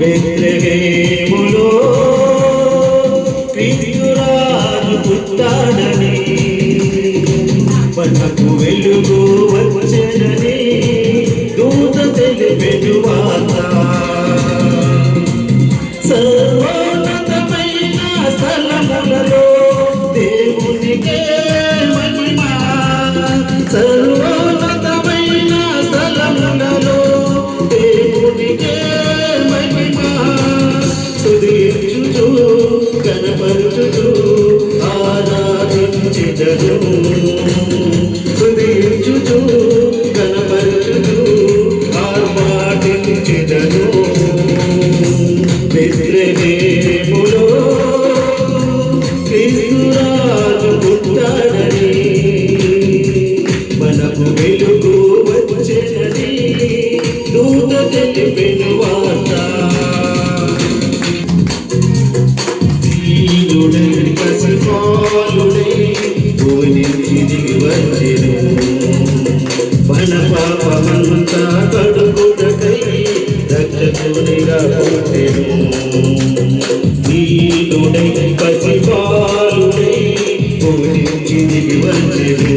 బెత్లెహేములో క్రీస్తురాజు పుట్టాడని. మనకు వెలుగు సర్వోన్నతమైన స్థలములలో దేవునికే మహిమ. సర్వోన్నతమైన స్థలములలో దేవునికే మహిమ. స్తుతించుచు కనపరుచుచు ఆరాధించెదరు. రక్షకునిగా పుట్టెను దీనుడై పసిపాలుడై భువనించి దిగి వచ్చెను.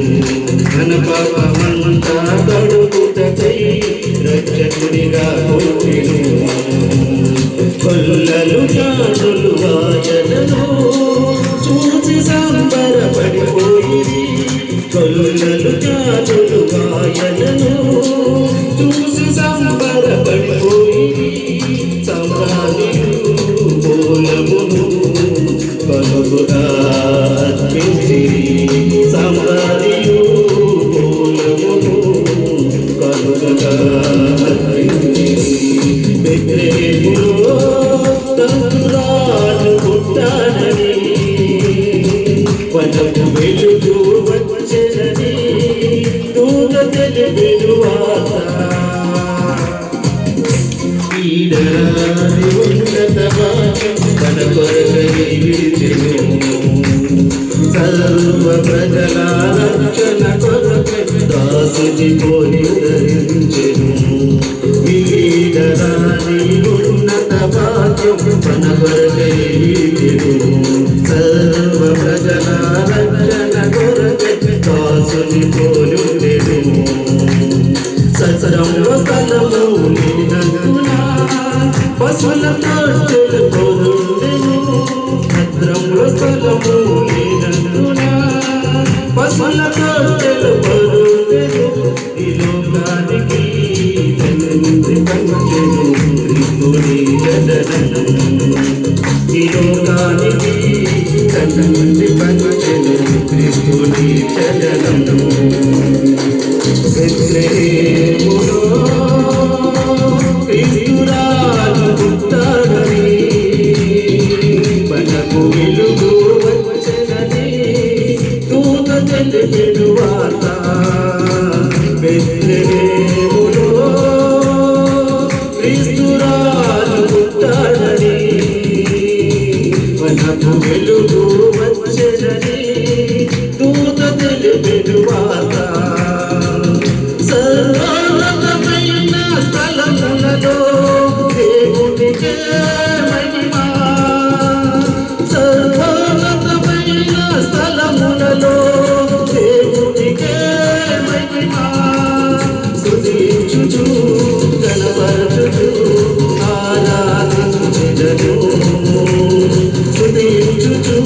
మన పాపమంతా కడుగుటకై రక్షకునిగా కొల్లలు జానులు వాచనను చూసి సంబరపడిపోయి కొల్లలు జానులు వాయనను కనుగుగా అర్పించి సంభాలియు మూలమును కనుగగా అర్పించి బెత్లెహేములో తంతురాజు పుట్టాడని వనము వెలుగు వచ్చెనని దూత వార్త ఈడరాని ఉన్నత మన కొరకై విడిచెను సర్వ ప్రజల రక్షణ కొరకై దాసుని పోలి ధరించెను వీడరాని ఉన్నత భాగ్యం మన కొరకై విడిచెను సర్వ ప్రజల రక్షణ కొరకై దాసుని పోలి ససరంలో స్థలము లేనందున పశువుల తోటలు పొందెను భద్రంలో స్థలము లేనందున పశువుల తోటలు పొందెను ఈ లోకానికి తండ్రి పంచెను క్రీస్తుని జననం ఈ లోకానికి తండ్రి పంచెను క్రిస్తుని జననం తెలిపెను వార్త స్థలములలో దేవునికే మహిమ సర్వోన్నతమైన స్థలములలో దేవునికే మహిమ స్తుతించుచు కనపరచుచు ఆరాధించెదను స్తుతించుచు